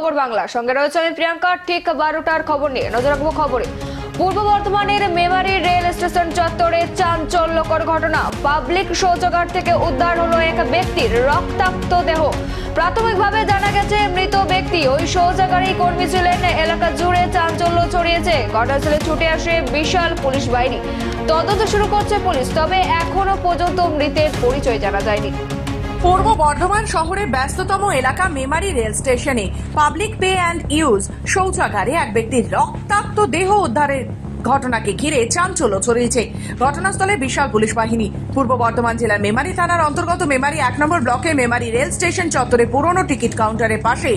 খবর বাংলা। সঙ্গে রয়েছে আমি প্রিয়াঙ্কা, ঠিক বারোটার খবর নিয়ে নজর রাখব খবরে। পূর্ব বর্ধমানের মেমারি রেল স্টেশন চত্বরে চাঞ্চল্যকর ঘটনা। পাবলিক শৌচাগার থেকে উদ্ধার হলো এক ব্যক্তির রক্তাক্ত দেহ। প্রাথমিকভাবে জানা গেছে, মৃত ব্যক্তি ওই শৌচাগারেই কর্মী ছিলেন। এলাকা জুড়ে চাঞ্চল্য ছড়িয়েছে। ঘটনাস্থলে ছুটে আসে বিশাল পুলিশ বাহিনী। তদন্ত শুরু করছে পুলিশ, তবে এখনও পর্যন্ত মৃতের পরিচয় জানা যায়নি। পূর্ব বর্ধমান শহরের ব্যস্ততম এলাকা Memari rail station public pay and use শৌচাগারে এক ব্যক্তির রক্তাক্ত দেহ উদ্ধারের ঘটনাকে ঘিরে চাঞ্চল্য ছড়িয়েছে। ঘটনাস্থলে বিশাল পুলিশ বাহিনী। পূর্ব বর্ধমান জেলার মেমারি থানার অন্তর্গত মেমারি এক নম্বর ব্লকে মেমারি রেল স্টেশন চত্বরে পুরনো টিকিট কাউন্টারের পাশে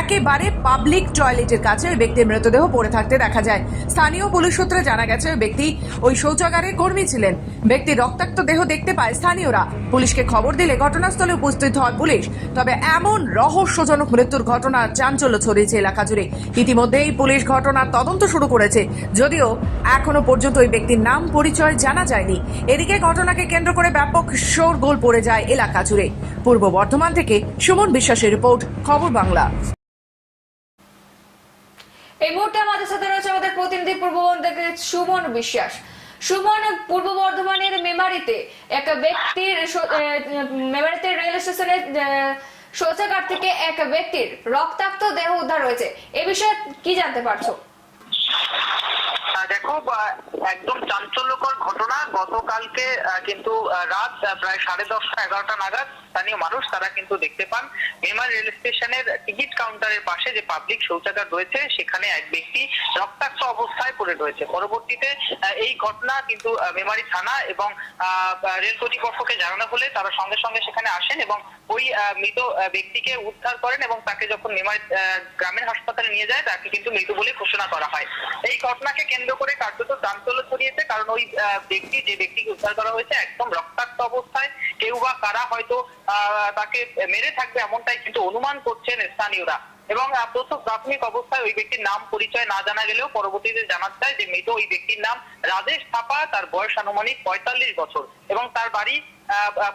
একেবারে পাবলিক টয়লেটের কাছে ওই ব্যক্তির মৃতদেহ পড়ে থাকতে দেখা যায়। স্থানীয় পুলিশ সূত্রে জানা গেছে, ওই ব্যক্তি ওই শৌচাগারের কর্মী ছিলেন। ব্যক্তির রক্তাক্ত দেহ দেখতে পায় স্থানীয়রা। পুলিশকে খবর দিলে ঘটনাস্থলে উপস্থিত হয় পুলিশ। তবে এমন রহস্যজনক মৃত্যুর ঘটনা চাঞ্চল্য ছড়িয়েছে এলাকা জুড়ে। ইতিমধ্যেই পুলিশ ঘটনার তদন্ত শুরু করেছে। যদিও এখনও পর্যন্ত ওই ব্যক্তির নাম পরিচয় জানা যায়নি। এদিকে ঘটনাকে কেন্দ্র করে ব্যাপক শোরগোল পড়ে যায় এলাকা জুড়ে। পূর্ব বর্ধমান থেকে সুমন বিশ্বাসের রিপোর্ট, খবর বাংলা। এই মুহূর্তে আমাদের সাথে রয়েছে আমাদের প্রতিনিধি পূর্ববঙ্গ থেকে সুমন বিশ্বাস। সুমন, পূর্ব বর্ধমানের মেমারিতে এক ব্যক্তির মেমারিতে রেল স্টেশনে শৌচাগার থেকে এক ব্যক্তির রক্তাক্ত দেহ উদ্ধার হয়েছে। এ বিষয়ে কি জানতে পারছ? দেখো একদম চাঞ্চল্যকর ঘটনা। গতকালকে কিন্তু রাত প্রায় সাড়ে দশটা এগারোটা নাগাদ স্থানীয় মানুষ তারা কিন্তু দেখতে পান মেমার রেল স্টেশনের টিকিট কাউন্টারের পাশে যে পাবলিক শৌচাগার রয়েছে সেখানে এক ব্যক্তি রক্তাক্ত অবস্থায় পড়ে রয়েছে। পরবর্তীতে এই ঘটনা কিন্তু মেমারি থানা এবং রেল কর্তৃপক্ষকে জানানো হলে তারা সঙ্গে সঙ্গে সেখানে আসেন এবং ওই মৃত ব্যক্তিকে উদ্ধার করেন এবং তাকে যখন মেমারি আহ, গ্রামীণ হাসপাতালে নিয়ে যায় তাকে কিন্তু মৃত বলে ঘোষণা করা হয়। এই ঘটনাকে কেন্দ্র করে কার্যত চাঞ্চল্য ছড়িয়েছে কারণ ওই ব্যক্তি যে ব্যক্তিকে উদ্ধার করা হয়েছে একদম রক্তাক্ত অবস্থায় কেউ বা কারা হয়তো তাকে মেরে থাকবে এমনটাই কিন্তু অনুমান করছেন স্থানীয়রা। এবং প্রথম প্রাথমিক অবস্থায় ওই ব্যক্তির নাম পরিচয় না জানা গেলেও পরবর্তীতে জানা যায় যে মৃত ওই ব্যক্তির নাম রাজেশ থাপা, তার বয়স আনুমানিক পঁয়তাল্লিশ বছর। এবং তার বাড়ি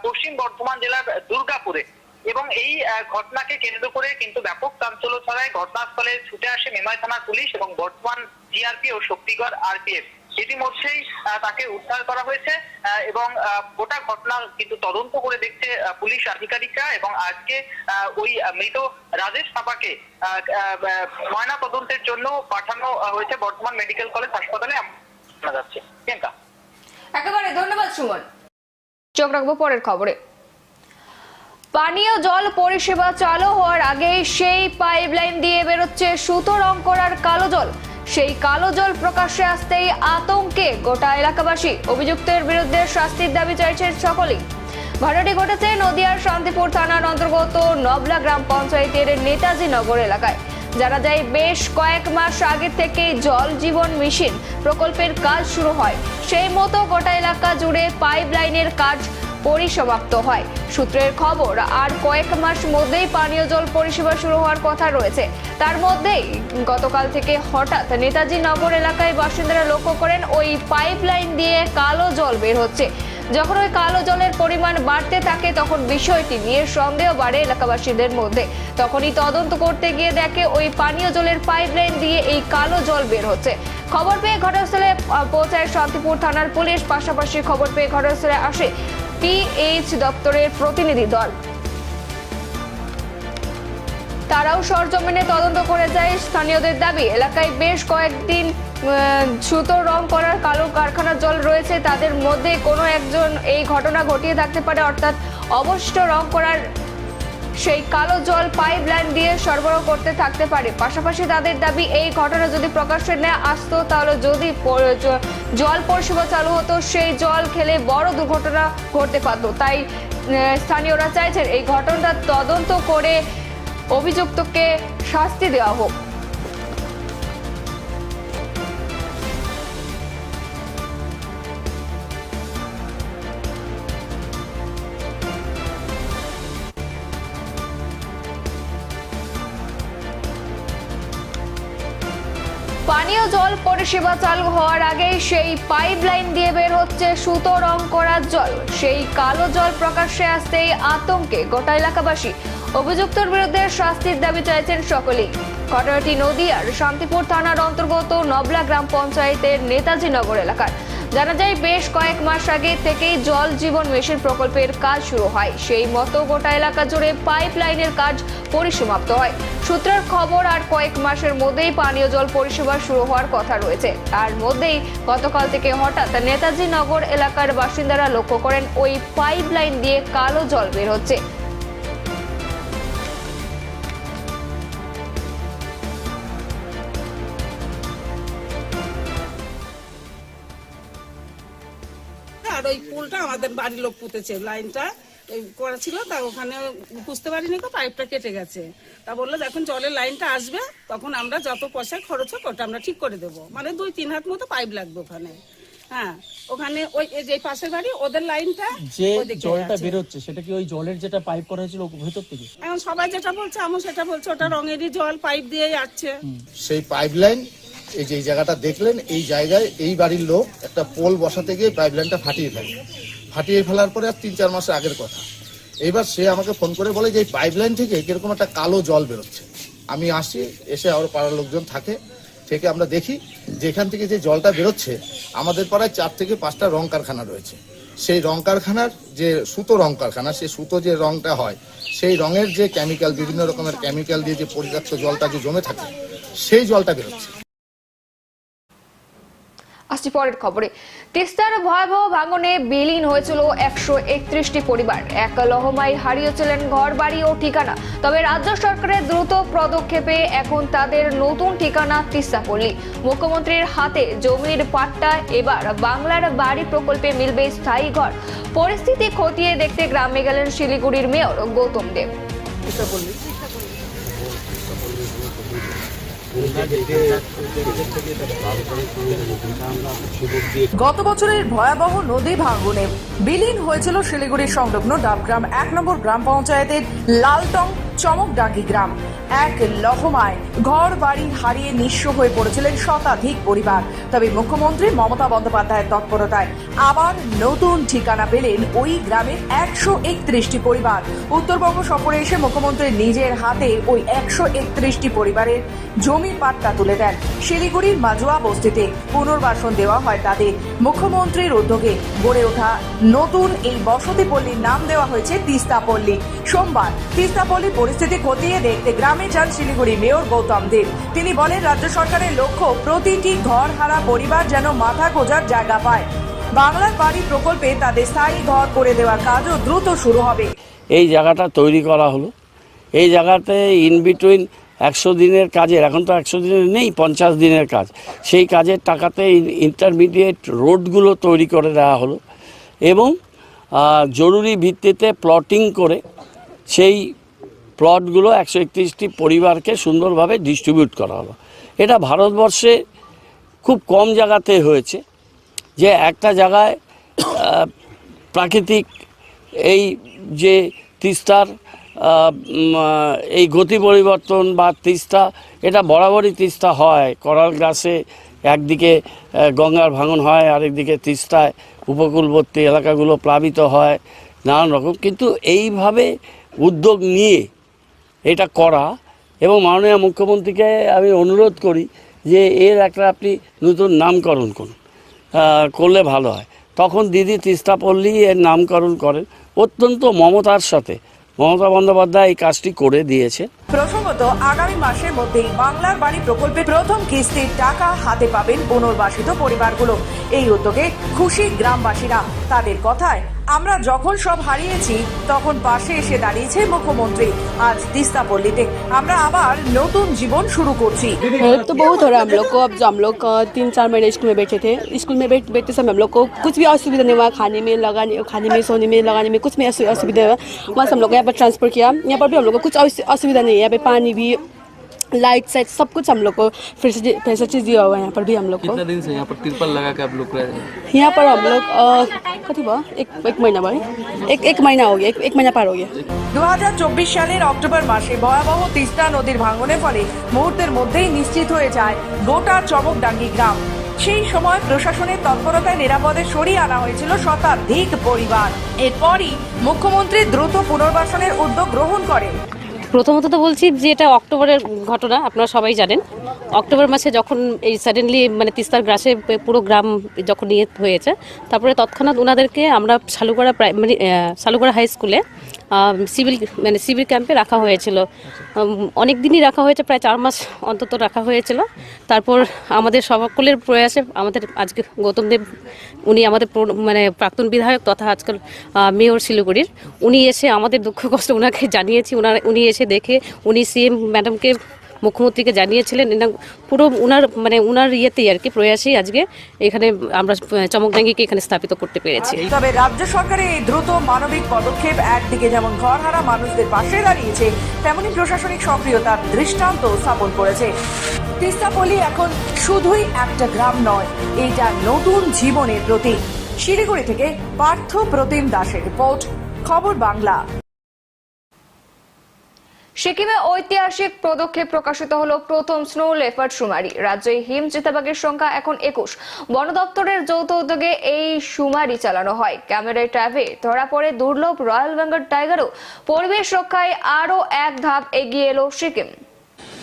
পশ্চিম বর্ধমান জেলার দুর্গাপুরে। এবং এই ঘটনাকে কেন্দ্র করে কিন্তু ব্যাপক চাঞ্চল্য ছড়ায়। ঘটনাস্থলে ছুটে আসে মেমারি থানার পুলিশ এবং বর্তমান জিআরপি ও শক্তিগড় আরপিএফ ইতিমধ্যেই আহ, তাকে উদ্ধার করা হয়েছে আহ, এবং আহ, গোটা ঘটনা কিন্তু তদন্ত করে দেখছে আহ, পুলিশ আধিকারিকরা এবং আজকে আহ, ওই মৃত রাজেশ থাপাকে ময়না তদন্তের জন্য পাঠানো হয়েছে বর্তমান মেডিকেল কলেজ হাসপাতালে। জানা যাচ্ছে। প্রিয়াঙ্কা। একেবারে ধন্যবাদ সুমন। চোখ রাখব পরের খবরে। পানীয় জল পরিষেবা চালু হওয়ার আগেই সেই পাইপলাইন দিয়ে বেরোচ্ছে সুতো রং করার কালো জল। সেই কালো জল প্রকাশ্যে আসতেই আতঙ্কে গোটা এলাকাবাসী অভিযুক্তের বিরুদ্ধে শাস্তির দাবি চাইছে সকলেই। ঘটনাটি ঘটেছে নদিয়ার শান্তিপুর থানার অন্তর্গত নবলা গ্রাম পঞ্চায়েতের নেতাজি নগর এলাকায়। জানা যায়, বেশ কয়েক মাস আগে থেকেই জল জীবন মিশন প্রকল্পের কাজ শুরু হয়। সেই মতো গোটা এলাকা জুড়ে পাইপ লাইনের কাজ পরিসমাপ্ত হয়। সূত্রের খবর, আর কয়েক মাস মধ্যেই পানীয় জল পরিষেবা শুরু হওয়ার কথা রয়েছে। তার মধ্যেই গতকাল থেকে হঠাৎ নেতাজি নগর এলাকায় বাসিন্দারা লক্ষ্য করেন, ওই পাইপ লাইন দিয়ে কালো জল বের হচ্ছে। যখন ওই কালো জলের পরিমাণ বাড়তে থাকে, তখন বিষয়টি নিয়ে সন্দেহ বাড়ে এলাকাবাসীদের মধ্যে। তখনই তদন্ত করতে গিয়ে দেখে ওই পানীয় জলের পাইপলাইন দিয়ে এই কালো জল বের হচ্ছে। খবর পেয়ে ঘটনাস্থলে পৌঁছায় শান্তিপুর থানার পুলিশ। পাশাপাশি খবর পেয়ে ঘটনাস্থলে আসে পিএইচ দপ্তরের প্রতিনিধি দল। তারাও সরজমিনে তদন্ত করে যায়। স্থানীয়দের দাবি, এলাকায় বেশ কয়েকদিন সুতো রং করার কালো কারখানার জল রয়েছে। তাদের মধ্যে কোনো একজন এই ঘটনা ঘটিয়ে থাকতে পারে, অর্থাৎ অবশ্য রং করার সেই কালো জল পাইপ লাইন দিয়ে সরবরাহ করতে থাকতে পারে। পাশাপাশি তাদের দাবি, এই ঘটনা যদি প্রকাশ্যে না আসতো, তাহলে যদি জল পরিষেবা চালু হতো, সেই জল খেলে বড় দুর্ঘটনা ঘটতে পারত। তাই স্থানীয়রা চাইছেন এই ঘটনাটা তদন্ত করে অভিযুক্তকে শাস্তি দেওয়া হোক। পানীয় জল পরিষেবা চালু হওয়ার আগেই সেই পাইপলাইন দিয়ে বের হচ্ছে সুতো রং করার জল। সেই কালো জল প্রকাশ্যে আসতেই আতঙ্কে গোটা এলাকাবাসী অভিযুক্তর বিরুদ্ধে শাস্তির দাবি চাইছেন সকলেই। ঘটনাটি নদীয়ার শান্তিপুর থানার অন্তর্গত নবলা গ্রাম পঞ্চায়েতের নেতাজি নগর এলাকার। জানা যায়, বেশ কয়েক মাস আগে থেকেই জল জীবন মেশিন প্রকল্পের কাজ শুরু হয়। সেই মতো গোটা এলাকা জুড়ে পাইপ লাইনের কাজ পরিসমাপ্ত হয়। সূত্রের খবর, আর কয়েক মাসের মধ্যেই পানীয় জল পরিষেবা শুরু হওয়ার কথা রয়েছে। তার মধ্যেই গতকাল থেকে হঠাৎ নেতাজি নগর এলাকার বাসিন্দারা লক্ষ্য করেন, ওই পাইপ লাইন দিয়ে কালো জল বের হচ্ছে। আর ওই পুলটা আমাদের বাড়ির লোক পুঁতেছে। লাইনটা করা ছিল তা ওখানে বুঝতে পারিনি তো পাইপটা কেটে গেছে। তা বলল যখন জলের লাইনটা আসবে তখন আমরা যত পয়সা খরচ হোক ওটা আমরা ঠিক করে দেবো। মানে দুই তিন হাত মতো পাইপ লাগবে ওখানে। হ্যাঁ ওখানে ওই যে পাশের বাড়ি ওদের লাইনটা যে জলটা আছে। বেরোচ্ছে সেটা কি ওই জলের যেটা পাইপ করা হয়েছিল ভেতর থেকে? এখন সবাই যেটা বলছে আমি সেটা বলছে ওটা রঙেরই জল পাইপ দিয়ে যাচ্ছে সেই পাইপলাইন এই যে এই জায়গাটা দেখলেন, এই জায়গায় এই বাড়ির লোক একটা পোল বসাতে গিয়ে পাইপলাইনটা ফাটিয়ে ফেলে। ফাটিয়ে ফেলার পরে আর তিন চার মাস আগের কথা। এইবার সে আমাকে ফোন করে বলে যে, এই পাইপলাইন থেকে কীরকম একটা কালো জল বেরোচ্ছে। আমি আসি, এসে আরও পাড়ার লোকজন থাকে, থেকে আমরা দেখি যে এখান থেকে যে জলটা বেরোচ্ছে, আমাদের পাড়ায় চার থেকে পাঁচটা রং কারখানা রয়েছে। সেই রং কারখানার যে সুতো রং কারখানা, সেই সুতো যে রংটা হয়, সেই রঙের যে কেমিক্যাল বিভিন্ন রকমের কেমিক্যাল দিয়ে যে পরিত্যক্ত জলটা যে জমে থাকে, সেই জলটা বেরোচ্ছে। আসছি পরের খবরে। তিস্তার ভয়াবহ ভাঙনে বিলীন হয়েছিল একশো একত্রিশটি পরিবার। এক লহমায় হারিয়েছিলেন ঘর বাড়ি ও ঠিকানা। তবে রাজ্য সরকারের দ্রুত পদক্ষেপে এখন তাদের নতুন ঠিকানা তিস্তাপল্লী। মুখ্যমন্ত্রীর হাতে জমির পাট্টা, এবার বাংলার বাড়ি প্রকল্পে মিলবে স্থায়ী ঘর। পরিস্থিতি খতিয়ে দেখতে গ্রামে গেলেন শিলিগুড়ির মেয়র গৌতম দেব। গত বছরের ভয়াবহ নদী ভাঙ্গনে বিলীন হয়েছিল শিলিগুড়ির সংলগ্ন ডাবগ্রাম এক নম্বর গ্রাম পঞ্চায়েতের লালটং চমকডাঙ্গি গ্রাম। এক লহমায় ঘর বাড়ি হারিয়ে নিঃস্ব হয়ে পড়েছিলেন শতাধিক পরিবার। তবে মুখ্যমন্ত্রী মমতা বন্দ্যোপাধ্যায়ের তৎপরতায় আবার নতুন ঠিকানা পেলেন ওই গ্রামের একশো একত্রিশটি পরিবার। উত্তরবঙ্গ সফরে এসে মুখ্যমন্ত্রী নিজের হাতে ওই একশো একত্রিশটি পরিবারের জমির পাট্টা তুলে দেন। শিলিগুড়ির মাজুয়া বস্তিতে পুনর্বাসন দেওয়া হয় তাদের। মুখ্যমন্ত্রীর উদ্যোগে গড়ে ওঠা নতুন এই বসতি পল্লীর নাম দেওয়া হয়েছে তিস্তা পল্লী সোমবার তিস্তা পল্লী পরিস্থিতি খতিয়ে দেখতে গ্রামে যান শিলিগুড়ি মেয়র গৌতম দেব। তিনি বলেন, রাজ্য সরকারের লক্ষ্য প্রতিটি ঘর হারা পরিবার যেন মাথা গোজার জায়গা পায়। বাংলার বাড়ি প্রকল্পে তাদের স্থায়ী ঘর করে দেওয়ার কাজও দ্রুত শুরু হবে। এই জায়গাটা তৈরি করা হলো। এই জায়গাতে ইন বিটুইন একশো দিনের কাজের, এখন তো একশো দিনের নেই, পঞ্চাশ দিনের কাজ। সেই কাজের টাকাতে ইন্টারমিডিয়েট রোডগুলো তৈরি করে দেওয়া হলো এবং জরুরি ভিত্তিতে প্লটিং করে সেই প্লটগুলো একশো একত্রিশটি পরিবারকে সুন্দরভাবে ডিস্ট্রিবিউট করা হলো। এটা ভারতবর্ষে খুব কম জায়গাতে হয়েছে, যে একটা জায়গায় প্রাকৃতিক এই যে তিস্তার এই গতি পরিবর্তন বা তিস্তা, এটা বরাবরই তিস্তা হয়। করাল গাছে একদিকে গঙ্গার ভাঙন হয়, আরেকদিকে তিস্তায় উপকূলবর্তী এলাকাগুলো প্লাবিত হয়, নানান রকম। কিন্তু এইভাবে উদ্যোগ নিয়ে এটা করা এবং মাননীয় মুখ্যমন্ত্রীকে আমি অনুরোধ করি যে এর একটা আপনি নতুন নামকরণ করুন করলে ভালো হয়। তখন দিদি তিস্তা পল্লী এর নামকরণ করেন। অত্যন্ত মমতার সাথে মমতা বন্দ্যোপাধ্যায় এই কাজটি করে দিয়েছে প্রসঙ্গত আগামী মাসের মধ্যেই বাংলার বাড়ি প্রকল্পে প্রথম কিস্তির টাকা হাতে পাবেন পুনর্বাসিত পরিবারগুলো। এই উদ্যোগে খুশি গ্রামবাসীরা তাদের কথায় আমরা যখন সব হারিয়েছি তখন পাশে এসে দাঁড়িয়েছে মুখ্যমন্ত্রী আজ তিস্তাপল্লীতে আমরা আবার নতুন জীবন শুরু করছি हेल्प तो बहुत हो रहा है हम लोग को अब जो हम लोग अ, तीन चार महीने स्कूल में बैठे थे स्कूल में बैठ बैठते समय हम लोग को कुछ भी असुविधा नहीं हुआ खाने में लगाने खाने में सोने में लगाने में कुछ में असु- असुविधा हुआ वहाँ से हम लोग को यहाँ पर ट्रांसफर किया यहाँ पर भी हम लोग को कुछ असु- असुविधा नहीं है यहाँ पे पानी भी लाइट साइट सब कुछ हम लोग को फैसिलिटी फैसिलिटीज दिया हुआ है यहाँ पर भी हम लोग को कितना दिन से यहाँ पर तिरपल लगा के आप लोग रह रहे हैं यहाँ पर हम लोग अ, कति भयो एक एक महीना भयो एक एक महीना हो गया एक, एक महीना पार हो गया দু সালের অক্টোবর মাসে ভয়াবহ তিস্তা নদীর ভাঙনের ফলে মুহূর্তের মধ্যেই নিশ্চিত হয়ে যায় গোটা চমকডাঙ্গি গ্রাম সেই সময় প্রশাসনের তৎপরতায় নিরাপদে সরিয়ে আনা হয়েছিল শতাধিক পরিবার এরপরই মুখ্যমন্ত্রী দ্রুত পুনর্বাসনের উদ্যোগ গ্রহণ করেন প্রথমত তো বলছি যে এটা অক্টোবরের ঘটনা, আপনারা সবাই জানেন। অক্টোবর মাসে যখন এই সাডেনলি মানে তিস্তার গ্রাসে পুরো গ্রাম যখন নিয়ে হয়েছে, তারপরে তৎক্ষণাৎ ওনাদেরকে আমরা শালুগড়া প্রাইমারি শালুগড়া হাই স্কুলে সিভিল মানে সিভিল ক্যাম্পে রাখা হয়েছিল। অনেক দিনই রাখা হয়েছে প্রায় চার মাস অন্তত রাখা হয়েছিল। তারপর আমাদের সকলের প্রয়াসে আমাদের আজকে গৌতম দেব উনি আমাদের মানে প্রাক্তন বিধায়ক তথা আজকাল মেয়র শিলিগুড়ির উনি এসে আমাদের দুঃখ কষ্ট ওনাকে জানিয়েছি ওনার উনি এসে দেখে উনি সিএম ম্যাডামকে মুখ্যমন্ত্রীকে জানিয়েছিলেন পুরো উনার মানে উনার ইয়েতেই আর কি প্রয়াসেই আজকে এখানে আমরা চমকডাঙ্গিকে এখানে স্থাপিত করতে পেরেছি। তবে রাজ্য সরকারের এই দ্রুত মানবিক পদক্ষেপ একদিকে যেমন ঘরহারা মানুষদের পাশে দাঁড়িয়েছে, তেমনি প্রশাসনিক সক্রিয়তার দৃষ্টান্ত স্থাপন করেছে। তিস্তাপল্লী এখন শুধুই একটা গ্রাম নয় এইটা নতুন জীবনের প্রতীক। শিলিগুড়ি থেকে পার্থ প্রতিম দাসের রিপোর্ট, খবর বাংলা। সিকিমে ঐতিহাসিক পদক্ষেপ প্রকাশিত হল প্রথম স্নো লেপার্ড সুমারি। রাজ্যে হিম চিতাবাঘের সংখ্যা এখন একুশ। বন দপ্তরের যৌথ উদ্যোগে এই শুমারি চালানো হয়। ক্যামেরায় ট্র্যাভে ধরা পড়ে দুর্লভ রয়্যাল বেঙ্গল টাইগারও। পরিবেশ রক্ষায় আরও এক ধাপ এগিয়ে এলো সিকিম।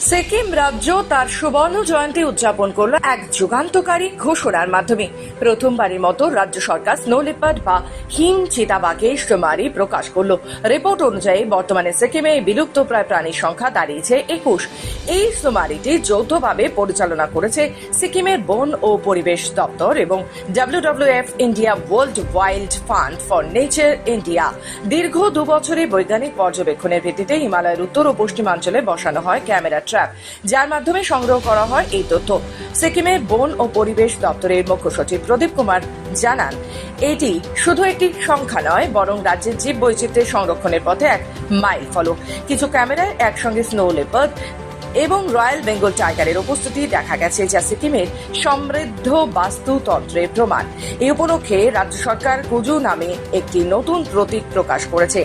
সিকিম রাজ্য তার সুবর্ণ জয়ন্তী উদযাপন করল এক যুগান্তকারী ঘোষণার মাধ্যমে। প্রথমবারের মতো রাজ্য সরকার স্নো লেপার্ড বা হিম চিতাবাঘের সুমারি প্রকাশ করল। রিপোর্ট অনুযায়ী বর্তমানে সিকিমে বিলুপ্ত প্রায় প্রাণীর সংখ্যা দাঁড়িয়েছে একুশ। এই সুমারিটি যৌথভাবে পরিচালনা করেছে সিকিমের বন ও পরিবেশ দপ্তর এবং WWF India world wild fund for nature India দীর্ঘ দু বছরে বৈজ্ঞানিক পর্যবেক্ষণের ভিত্তিতে হিমালয়ের উত্তর ও পশ্চিমাঞ্চলে বসানো হয় ক্যামেরা ট্র্যাপ যার মাধ্যমে সংগ্রহ করা হয় এই তথ্য। সিকিমের বন ও পরিবেশ দপ্তরের মুখ্য সচিব প্রদীপ কুমার জানান, এটি শুধু একটি সংখ্যা নয়, বরং রাজ্যের জীব বৈচিত্র্যের সংরক্ষণের পথে এক মাইল ফলক। কিছু ক্যামেরায় একসঙ্গে স্নো লেপার্ড এবং রয়্যাল বেঙ্গল টাইগারের উপস্থিতি দেখা গেছে, যা সিকিমের সমৃদ্ধ বাস্তুতন্ত্রের প্রমাণ। এই উপলক্ষে রাজ্য সরকার কুজু নামে একটি নতুন প্রতীক প্রকাশ করেছে।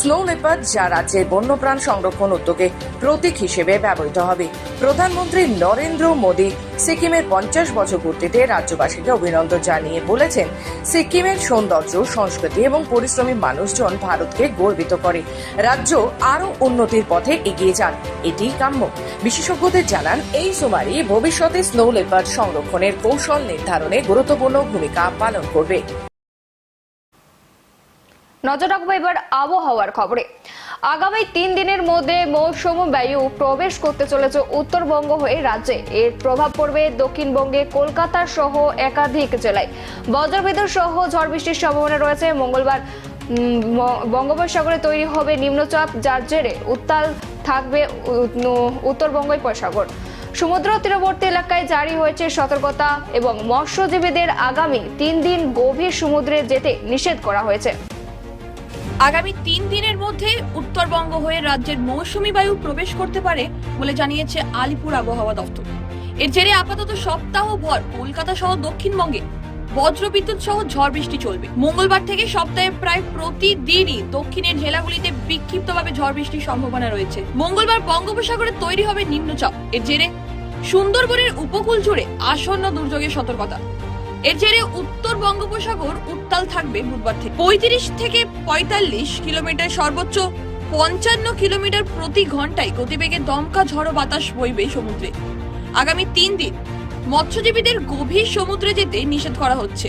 স্নো লেপার্ড যা রাজ্যের বন্যপ্রাণ সংরক্ষণ উদ্যোগে প্রতীক হিসেবে ব্যবহৃত হবে। প্রধানমন্ত্রী নরেন্দ্র মোদী সিকিমের পঞ্চাশ বছর পূর্তিতে রাজ্যবাসীকে অভিনন্দন জানিয়ে বলেছেন, সিকিমের সৌন্দর্য, সংস্কৃতি এবং পরিশ্রমী মানুষজন ভারতকে গর্বিত করে। রাজ্য আরও উন্নতির পথে এগিয়ে যান এটি কাম্য। বিশেষজ্ঞদের জানান, এই সুমারি ভবিষ্যতে স্নো লেপার্ড সংরক্ষণের কৌশল নির্ধারণে গুরুত্বপূর্ণ ভূমিকা পালন করবে। নজর রাখব এবার আবহাওয়ার খবরে। আগামী তিন দিনের মধ্যে মৌসুমী বায়ু প্রবেশ করতে চলেছে উত্তরবঙ্গ হয়ে রাজ্যে। এর প্রভাব পড়বে দক্ষিণবঙ্গে, কলকাতা সহ একাধিক জেলায়। বজ্রবিদ্যুৎ সহ ঝড় বৃষ্টির সম্ভাবনা রয়েছে। মঙ্গলবার বঙ্গোপসাগরে তৈরি হবে নিম্নচাপ, যার জেরে উত্তাল থাকবে উত্তরবঙ্গ উপসাগর। সমুদ্র তীরবর্তী এলাকায় জারি হয়েছে সতর্কতা এবং মৎস্যজীবীদের আগামী তিন দিন গভীর সমুদ্রে যেতে নিষেধ করা হয়েছে। আগামী তিন দিনের মধ্যে উত্তরবঙ্গ হয়ে রাজ্যের মৌসুমী বায়ু প্রবেশ করতে পারে বলে জানিয়েছে আলিপুর আবহাওয়া দপ্তর। এর জেরে আপাতত সপ্তাহ ভর কলকাতা সহ দক্ষিণবঙ্গে বজ্রবিদ্যুৎ সহ ঝড় বৃষ্টি চলবে। মঙ্গলবার থেকে সপ্তাহে প্রায় প্রতিদিনই দক্ষিণের জেলাগুলিতে বিক্ষিপ্তভাবে ঝড় বৃষ্টির সম্ভাবনা রয়েছে। মঙ্গলবার বঙ্গোপসাগরে তৈরি হবে নিম্নচাপ। এর জেরে সুন্দরবনের উপকূল জুড়ে আসন্ন দুর্যোগের সতর্কতা। এর জেরে উত্তর বঙ্গোপসাগর উত্তাল থাকবে বুধবার থেকে। পঁয়ত্রিশ থেকে পঁয়তাল্লিশ কিলোমিটার সর্বোচ্চ, পঞ্চান্ন কিলোমিটার প্রতি ঘন্টায় গতিবেগে দমকা ঝড় বাতাস বইবে সমুদ্রে। আগামী তিন দিন মৎস্যজীবীদের গভীর সমুদ্রে যেতে নিষেধ করা হচ্ছে।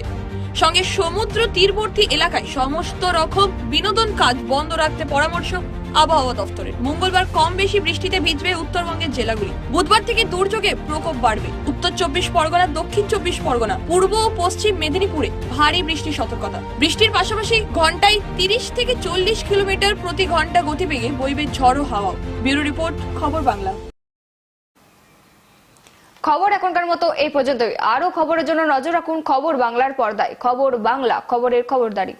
সঙ্গে সমুদ্র তীরবর্তী এলাকায় সমস্ত রকম বিনোদন কাজ বন্ধ রাখতে পরামর্শ আবহাওয়া দফতরের। মঙ্গলবার কম বেশি বৃষ্টিতে ভিজবে উত্তরবঙ্গের জেলাগুলি। বুধবার থেকে দুর্যোগে প্রকোপ বাড়বে। উত্তর চব্বিশ পরগনা, দক্ষিণ চব্বিশ পরগনা, পূর্ব ও পশ্চিম মেদিনীপুরে ভারী বৃষ্টির সতর্কতা। বৃষ্টির পাশাপাশি ঘন্টায় তিরিশ থেকে চল্লিশ কিলোমিটার প্রতি ঘণ্টা গতিবেগে বইবে ঝড়ো হাওয়া। ব্যুরো রিপোর্ট, খবর বাংলা। খবর এখনকার মতো এই পর্যন্তই। আরও খবরের জন্য নজর রাখুন খবর বাংলার পর্দায়। খবর বাংলা, খবরের খবরদারি।